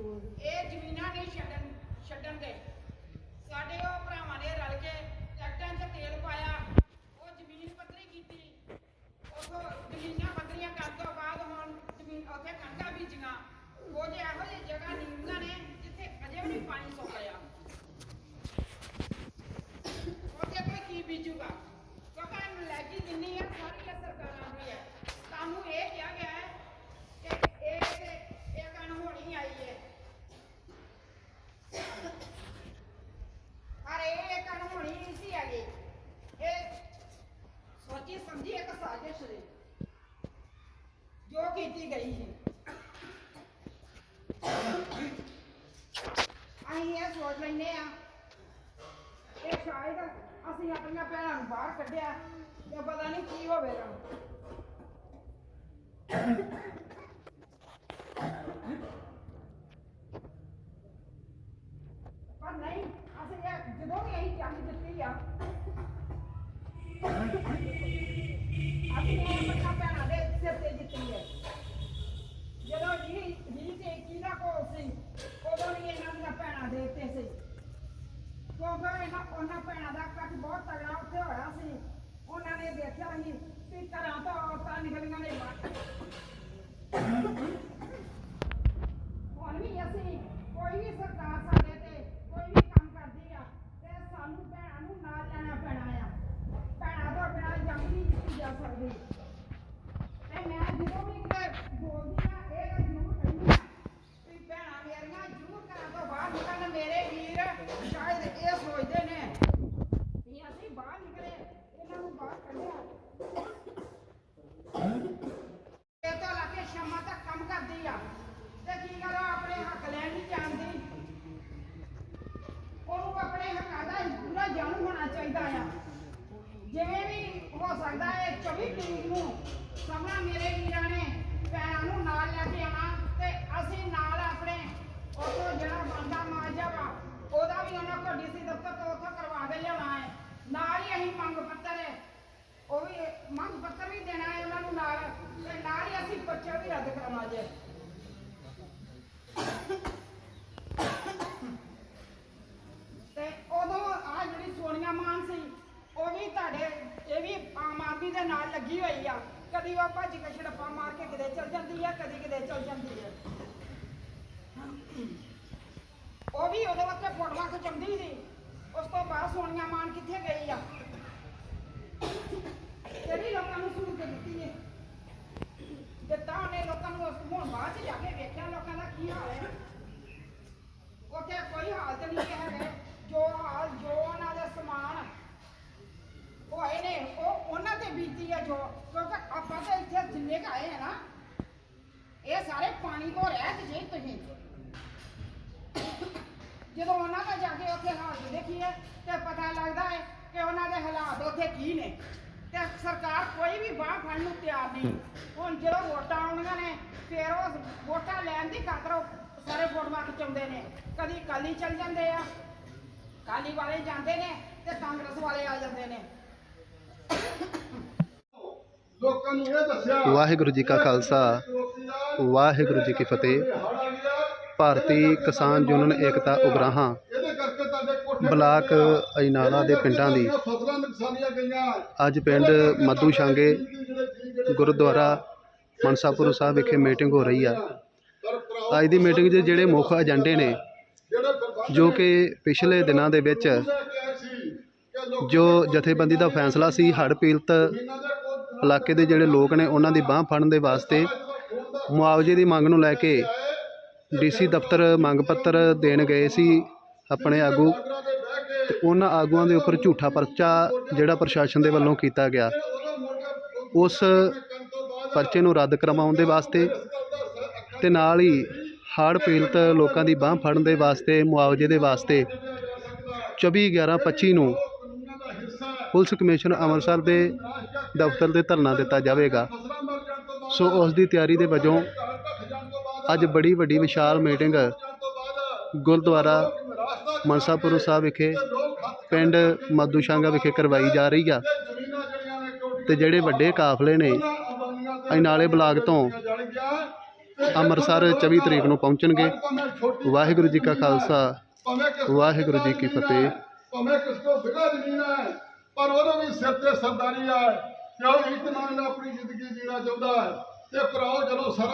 ਇਹ ਜ਼ਮੀਨਾਂ ਨਹੀਂ ਛੱਡਣ ਛੱਡਣ ਦੇ ਸਾਡੇ ਉਹ ਭਰਾਵਾਂ ਨੇ ਰਲ ਕੇ ਟਰੈਕਟਰਾਂ 'ਚ ਤੇਲ ਪਾਇਆ, ਉਹ ਜ਼ਮੀਨ ਪੱਧਰੀ ਕੀਤੀ। ਉਥੋਂ ਜ਼ਮੀਨਾਂ ਪੱਧਰੀਆਂ ਕਰਨ ਤੋਂ ਬਾਅਦ ਹੁਣ ਜ਼ਮੀਨ ਉੱਥੇ ਕਣਕਾਂ ਬੀਜੀਆਂ। ਕੁਝ ਇਹੋ ਜਿਹੀ ਜਗ੍ਹਾ ਨੀਵੀਆਂ ਨੇ ਜਿੱਥੇ ਅਜੇ ਵੀ ਪਾਣੀ ਸੁੱਕਿਆ ਉੱਥੇ ਕੋਈ ਕੀ ਬੀਜੂਗਾ ਕਿਉਂਕਿ ਨਲਾਇਕੀ ਜਿੰਨੀ ਹੈ ਸਾਰੀਆਂ ਸਰਕਾਰਾਂ ਦੀ ਹੈ ਤੁਹਾਨੂੰ ਇਹ ਕਿਹਾ ਗਿਆ ਹੈ ਕਿ ਇਹ ਤੇ ਇਹ ਕਣ ਹੋਣੀ ਆਈ ਹੈ ਪਰ ਇਹ ਇਹ ਕਣ ਹੋਣੀ ਨਹੀਂ ਸੀ ਹੈਗੀ ਇਹ ਸੋਚੀ ਸਮਝੀ ਇੱਕ ਸਾਜ਼ਿਸ਼ ਸੀ ਜੋ ਕੀਤੀ ਗਈ ਹੈ ਅਸੀਂ ਇਹ ਸੋਚ ਲੈਨੇ ਆ ਇਹ ਸ਼ਾਇਦ ਅਸੀਂ ਆਪਣੀਆਂ ਭੈਣਾਂ ਨੂੰ ਬਾਹਰ ਕੱਢਿਆ ਜਾਂ ਪਤਾ ਨਹੀਂ ਕੀ ਹੋਵੇਗਾ ਪਰ ਨਹੀਂ ਅਸੀਂ ਇਹ ਜਦੋਂ ਵੀ ਅਸੀਂ ਜੰਗ ਦਿੱਤੀ ਆ ਅਸੀਂ ਇਹ ਆਪਣੀਆਂ ਭੈਣਾਂ ਦੇ ਸਿਰ ਤੇ ਜਿੱਤੀ ਹੈ ਜਦੋਂ ਜੀ ਜੀ ਤੇ ਕਿਹਦਾ ਕੋਲ ਸੀ ਉਦੋਂ ਵੀ ਇਹਨਾਂ ਦੀਆਂ ਭੈਣਾਂ ਦੇ ਉੱਤੇ ਸੀ ਕਿਉਂਕਿ ਇਹਨਾਂ ਉਹਨਾਂ ਭੈਣਾਂ ਦਾ ਇਕੱਠ ਬਹੁਤ ਤਗੜਾ ਉੱਥੇ ਹੋਇਆ ਸੀ। ਉਹਨਾਂ ਨੇ ਦੇਖਿਆ ਸੀ ਵੀ ਘਰਾਂ ਤੋਂ ਔਰਤਾਂ ਨਿਕਲੀਆਂ ਨੇ ਬਾਹਰ ਹੁਣ ਵੀ ਅਸੀਂ ਕੋਈ ਵੀ ਸਰਕਾਰ ਸਾਡੇ ਤੇ ਕੋਈ ਵੀ ਕੰਮ ਕਰਦੀ ਆ ਤੇ ਸਾਨੂੰ ਭੈਣਾਂ ਨੂੰ ਨਾਲ ਲੈਣਾ ਪੈਣਾ ਆ ਭੈਣਾਂ ਤੋਂ ਬਿਨਾਂ ਜੰਗ ਨਹੀਂ ਸਕਦੀ ਤੇ ਮੈਂ ਜਦੋਂ ਵੀ ਕਿਤੇ ਬੋਲਦੀ ਆ ਇਹ ਗੱਲ ਜ਼ਰੂਰ ਕਹਿੰਦੀ ਆ ਵੀ ਭੈਣਾਂ ਮੇਰੀਆਂ ਜ਼ਰੂਰ ਘਰਾਂ ਤੋਂ ਬਾਹਰ ਨਿਕਲਣ ਮੇਰੇ ਵੀਰ ਸ਼ਾਇਦ ਇਹ ਸੋਚਦੇ ਨੇ ਵੀ ਅਸੀਂ ਬਾਹਰ ਨਿਕਲੇ ਇਹਨਾਂ ਨੂੰ ਬਾਹਰ ਕੱਢਿਆ ਇਹ ਤਾਂ ਲਾ ਕੇ ਸ਼ਾਮਾਂ ਤੱਕ ਕੰਮ ਕਰਦੀ ਆ ਤੇ ਕੀ ਕਰੋ ਆਪਣੇ ਹੱਕ ਲੈਣ ਨਹੀਂ ਜਾਣਦੀ ਉਹਨੂੰ ਆਪਣੇ ਹੱਕਾਂ ਦਾ ਪੂਰਾ ਜਾਣੂ ਹੋਣਾ ਚਾਹੀਦਾ ਆ ਜਿਵੇਂ ਵੀ ਹੋ ਸਕਦਾ ਹੈ। 24 ਤਰੀਕ ਨੂੰ ਸਭਨਾ ਮੇਰੇ ਵੀਰਾਂ ਨੇ ਭੈਣਾਂ ਨੂੰ ਨਾਲ ਲੈ ਕੇ ਆਉਣਾ ਤੇ ਅਸੀਂ ਨਾਲ ਆਪਣੇ ਉਥੋਂ ਜਿਹੜਾ ਬੰਦਾ ਮਾਜਾ ਵਾ ਉਹਦਾ ਵੀ ਉਹਨਾਂ ਕੋਲ ਡੀਸੀ ਦਫ਼ਤਰ ਤੋਂ ਉੱਥੋਂ ਕਰਵਾ ਕੇ ਲਿਆਉਣਾ ਹੈ। ਨਾਲ ਹੀ ਅਸੀਂ ਮੰਗ ਪੱਤਰ ਹੈ। ਉਹ ਵੀ ਮੰਗ ਪੱਤਰ ਵੀ ਦੇਣਾ ਹੈ ਉਹਨਾਂ ਨੂੰ ਨਾਲ ਤੇ ਨਾਲ ਹੀ ਅਸੀਂ ਬੱਚੇ ਵੀ ਰੱਦ ਕਰਾਉਣਾ ਜੇ ਤੇ ਉਦੋਂ ਆ ਜਿਹੜੀ ਸੋਨੀਆ ਮਾਨ ਸੀ ਉਹ ਵੀ ਤੁਹਾਡੇ ਇਹ ਵੀ ਆਮ ਦੇ ਨਾਲ ਲੱਗੀ ਹੋਈ ਆ। ਕਦੀ ਉਹ ਭੱਜ ਕੇ ਛੜੱਪਾ ਮਾਰ ਕੇ ਕਿਤੇ ਚਲ ਜਾਂਦੀ ਆ, ਕਦੀ ਕਿਤੇ ਚਲ ਜਾਂਦੀ ਆ। ਉਹ ਵੀ ਉਹਦੇ ਵਾਸਤੇ ਫੋਟੋਆਂ ਖਿਚਾਉਂਦੀ ਸੀ। ਉਸ ਤੋਂ ਬਾਅਦ ਸੋਨੀਆ ਮਾਨ ਕਿੱਥੇ ਗਈ ਆ? ਕਿਹੜੀ ਲੋਕਾਂ ਨੂੰ ਸਹੂਲਤ ਦਿੱਤੀ ਹੈ ਦਿੱਤਾ ਉਹਨੇ ਲੋਕਾਂ ਨੂੰ ਉਸ- ਹੁਣ ਬਾਅਦ ਚ ਜਾ ਕੇ ਵੇਖਿਆ ਲੋਕਾਂ ਦਾ ਕੀ ਹਾਲ ਹੈ ਉੱਥੇ ਕੋਈ ਹਾਲਤ ਨਹੀਂ ਹੈ ਜੋ ਹਾਲ ਜੋ ਉਹਨਾਂ ਦੇ ਸਮਾਨ ਹੋਏ ਨੇ ਉਹ ਉਹਨਾਂ ਤੇ ਬੀਤੀ ਹੈ ਜੋ ਕਿਉਂਕਿ ਆਪਾਂ ਤਾਂ ਇੱਥੇ ਜਿੰਨੇ ਕੁ ਆਏ ਆ ਨਾ ਇਹ ਸਾਰੇ ਪਾਣੀ ਤੋਂ ਰਹਿ ਕੇ ਜੇ ਤੁਸੀਂ। ਜਦੋਂ ਉਹਨਾਂ ਦਾ ਜਾ ਕੇ ਉੱਥੇ ਹਾਲਤ ਦੇਖੀਏ ਤੇ ਪਤਾ ਲੱਗਦਾ ਹੈ ਕਿ ਉਹਨਾਂ ਦੇ ਹਾਲਾਤ ਉੱਥੇ ਕੀ ਨੇ। ਤੇ ਸਰਕਾਰ ਕੋਈ ਵੀ ਬਾਹ ਫੜਨ ਨੂੰ ਤਿਆਰ ਨਹੀਂ। ਹੁਣ ਜਦੋਂ ਵੋਟਾਂ ਆਉਣੀਆਂ ਨੇ ਫਿਰ ਉਹ ਵੋਟਾਂ ਲੈਣ ਦੀ ਖਾਤਰ ਉਹ ਸਾਰੇ ਫੋਟੋਆਂ ਖਿਚਾਉਂਦੇ ਨੇ। ਕਦੀ ਕਾਲੀ ਚੱਲ ਜਾਂਦੇ ਆ ਕਾਲੀ ਵਾਲੇ ਜਾਂਦੇ ਨੇ ਤੇ ਕਾਂਗਰਸ ਵਾਲੇ ਆ ਜਾਂਦੇ ਨੇ। ਲੋਕਾਂ ਨੂੰ ਇਹ ਦੱਸਿਆ ਵਾਹਿਗੁਰੂ ਜੀ ਕਾ ਖਾਲਸਾ ਵਾਹਿਗੁਰੂ ਜੀ ਕੀ ਫਤਿਹ। ਭਾਰਤੀ ਕਿਸਾਨ ਯੂਨੀਅਨ ਏਕਤਾ ਉਗਰਾਹਾਂ। ਬਲਾਕ ਅਜਨਾਲਾ ਦੇ ਪਿੰਡਾਂ ਦੀ ਅੱਜ ਪਿੰਡ ਮੱਧੂ ਸ਼ਾਂਗੇ ਗੁਰਦੁਆਰਾ ਮਨਸਾਪੁਰ ਸਾਹਿਬ ਵਿਖੇ ਮੀਟਿੰਗ ਹੋ ਰਹੀ ਆ। ਅੱਜ ਦੀ ਮੀਟਿੰਗ 'ਚ ਜਿਹੜੇ ਮੁੱਖ ਏਜੰਡੇ ਨੇ ਜੋ ਕਿ ਪਿਛਲੇ ਦਿਨਾਂ ਦੇ ਵਿੱਚ ਜੋ ਜਥੇਬੰਦੀ ਦਾ ਫੈਸਲਾ ਸੀ ਹੜ੍ਹ ਪੀੜਤ ਇਲਾਕੇ ਦੇ ਜਿਹੜੇ ਲੋਕ ਨੇ, ਉਹਨਾਂ ਦੀ ਬਾਹ ਫੜਨ ਦੇ ਵਾਸਤੇ ਮੁਆਵਜ਼ੇ ਦੀ ਮੰਗ ਨੂੰ ਲੈ ਕੇ ਡੀਸੀ ਦਫ਼ਤਰ ਮੰਗ ਪੱਤਰ ਦੇਣ ਗਏ ਸੀ ਆਪਣੇ ਆਗੂ ਤੇ ਉਹਨਾਂ ਆਗੂਆਂ ਦੇ ਉੱਪਰ ਝੂਠਾ ਪਰਚਾ ਜਿਹੜਾ ਪ੍ਰਸ਼ਾਸਨ ਦੇ ਵੱਲੋਂ ਕੀਤਾ ਗਿਆ। ਉਸ ਪਰਚੇ ਨੂੰ ਰੱਦ ਕਰਵਾਉਣ ਦੇ ਵਾਸਤੇ ਤੇ ਨਾਲ ਹੀ ਹੜ੍ਹ ਪੀੜਤ ਲੋਕਾਂ ਦੀ ਬਾਹ ਫੜਨ ਦੇ ਵਾਸਤੇ, ਮੁਆਵਜ਼ੇ ਦੇ ਵਾਸਤੇ 24 11 25 ਨੂੰ ਪੁਲਿਸ ਕਮਿਸ਼ਨ ਅੰਮ੍ਰਿਤਸਰ ਦੇ ਦਫ਼ਤਰ ਤੇ ਧਰਨਾ ਦਿੱਤਾ ਜਾਵੇਗਾ। ਸੋ ਉਸ ਦੀ ਤਿਆਰੀ ਦੇ ਵਜੋਂ ਅੱਜ ਬੜੀ ਵੱਡੀ ਵਿਸ਼ਾਲ ਮੀਟਿੰਗ ਗੁਰਦੁਆਰਾ ਮਨਸਾਪੁਰ ਸਾਹਿਬ ਵਿਖੇ, ਪਿੰਡ ਮਦੂਸ਼ਾਂਗਾ ਵਿਖੇ ਕਰਵਾਈ ਜਾ ਰਹੀ ਆ। ਤੇ ਜਿਹੜੇ ਵੱਡੇ ਕਾਫਲੇ ਨੇ, ਅਨਾਲੇ ਬਲਾਕ ਤੋਂ ਅੰਮ੍ਰਿਤਸਰ 24 ਤਰੀਕ ਨੂੰ ਪਹੁੰਚਣਗੇ। ਵਾਹਿਗੁਰੂ ਜੀ ਕਾ ਖਾਲਸਾ, ਵਾਹਿਗੁਰੂ ਜੀ ਕੀ ਫਤਿਹ। ਭਾਵੇਂ ਕਿਸ ਕੋ ਫਿਕਰ ਜ਼ਮੀਨ ਹੈ, ਪਰ ਉਹਦੇ ਵੀ ਸਿਰ ਤੇ ਸਰਦਾਰੀ ਹੈ ਜੋ ਇਸ ਨਾਲ ਆਪਣੀ ਜ਼ਿੰਦਗੀ ਜੀਣਾ ਚਾਹੁੰਦਾ ਹੈ ਤੇ ਭਰਾਓ ਜਦੋਂ ਸਾਰਾ